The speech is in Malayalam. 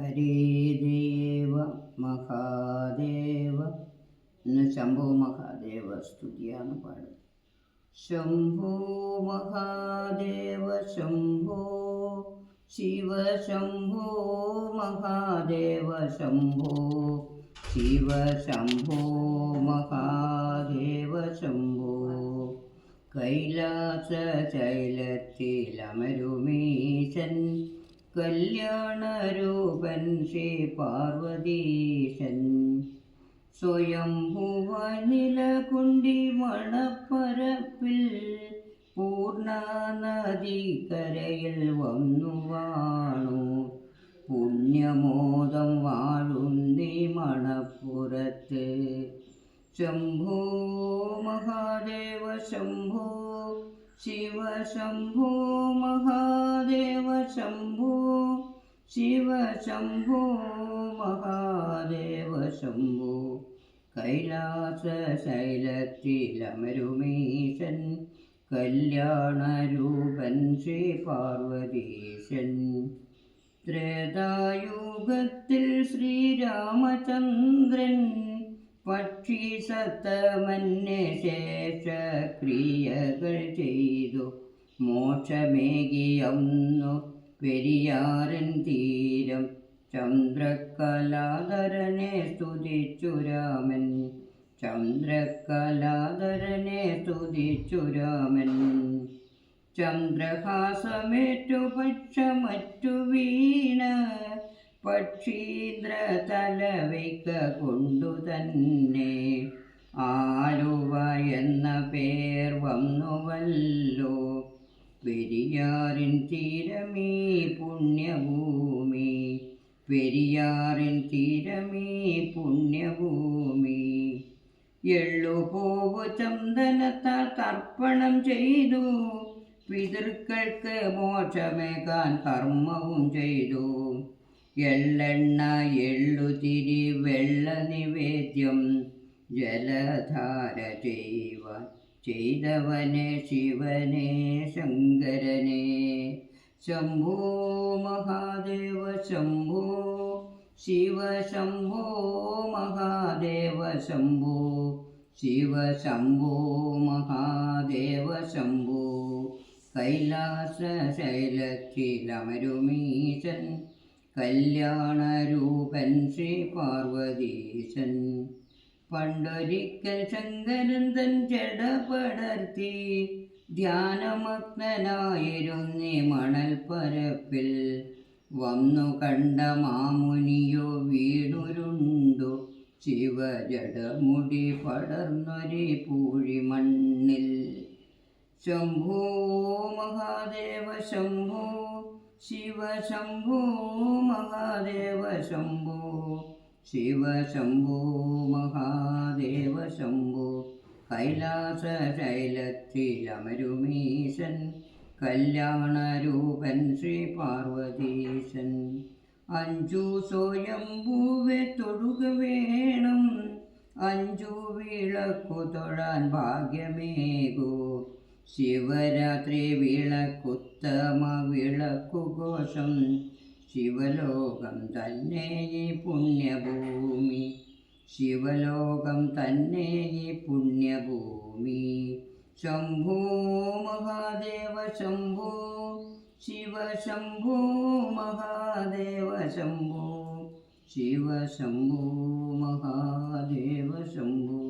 ഹരേ ദേവ മഹാദേവ. എന്ന് ശംഭോ മഹാദേവ സ്തുതിയാണ് പാടുന്നത്. ശംഭോ മഹാദേവ ശംഭോ ശിവ ശംഭോ മഹാദേവ ശംഭോ ശിവ ശംഭോ മഹാദേവ ശംഭോ കൈലാസ ശൈലത്തിലമരുമീശൻ കല്യാണരൂപൻ ശ്രീ പാർവതീശൻ. സ്വയംഭുവ നിലകുണ്ടി മണപ്പരപ്പിൽ പൂർണ വന്നു വാണു. പുണ്യമോദം വാഴുന്നി മണപ്പുറത്ത്. ശംഭോ മഹാദേവ ശംഭോ. മഹാദേവ ശംഭോ ശിവ ശംഭോ മഹാദേവ ശംഭോ കൈലാസ ശൈലത്തിലമരുമീശൻ കല്യാണരൂപൻ ശ്രീ പാർവതീശൻ ത്രേതായുഗത്തിൽ ശ്രീരാമചന്ദ്രൻ പക്ഷി സത്തമന്യ ശേഷ ക്രിയകൾ ചെയ്തു. മോക്ഷമേകിയന്നു പെരിയാരൻ തീരം. ചന്ദ്രകലാധരനെ സ്തുതിച്ചു രാമൻ. ചന്ദ്രകലാധരനെ സ്തുതിച്ചു രാമൻ. ചന്ദ്രഹാസമേറ്റു പക്ഷമറ്റു വീണ. പക്ഷീന്ദ്ര തലവയ്ക്ക കൊണ്ടു തന്നെ ആലുവ എന്ന പേർ വന്നുവല്ലോ. പെരിയാറിൻ തീരമീ പുണ്യഭൂമി പെരിയാറിൻ തീരമീ പുണ്യഭൂമി. എള്ളുപൂവ് ചന്ദനത്താൽ തർപ്പണം ചെയ്തു പിതൃക്കൾക്ക് മോക്ഷമേകാൻ കർമ്മവും ചെയ്തു. എള്ളെണ്ണ എള്ളുതിരി വെള്ള നിവേദ്യം ജലധാര ചെയ്വ ചെയ്തവനെ ശിവനെ ശങ്കരനെ. ശംഭോ മഹാദേവ ശംഭോ ശിവ ശംഭോ മഹാദേവ ശംഭോ ശിവ ശംഭോ മഹാദേവ ശംഭോ. കൈലാസ ശൈലത്തിലമരുമീശൻ കല്യാണരൂപൻ ശ്രീ പാർവതീശൻ. പണ്ടൊരിക്കൽ ശങ്കരൻ തൻ ധ്യാനമഗ്നായിരുന്നേ പടർത്തി ധ്യാനമഗ്നനായിരുന്നേ മണൽ പരപ്പിൽ വന്നു കണ്ട മാമുനിയോ വീണുരുണ്ടു. ശിവജടമുടി പടർന്നൊരു പൂഴി മണ്ണിൽ ശംഭോ മഹാദേവ ശംഭോ ശിവ ശംഭോ മഹാദേവ ശംഭോ. ശിവ ശംഭോ മഹാദേവ ശംഭോ. കൈലാസ ശൈലത്തിലമരുമീശൻ കല്യാണരൂപൻ ശ്രീ പാർവതീശൻ. അഞ്ചു സ്വയംഭൂവെ തൊഴുക വേണം അഞ്ചു വിളക്കു തൊഴാൻ ഭാഗ്യമേകൂ. ശിവരാത്രി വിളക്കുത്തമ വിളക്കുഘോഷം. ശിവലോകം തന്നെ ഈ പുണ്യഭൂമി. ശിവലോകം തന്നെ ഈ പുണ്യഭൂമി. ശംഭോ മഹാദേവ ശംഭോ. ശിവ ശംഭോ മഹാദേവ ശംഭോ. ശിവ ശംഭോ മഹാദേവ ശംഭോ.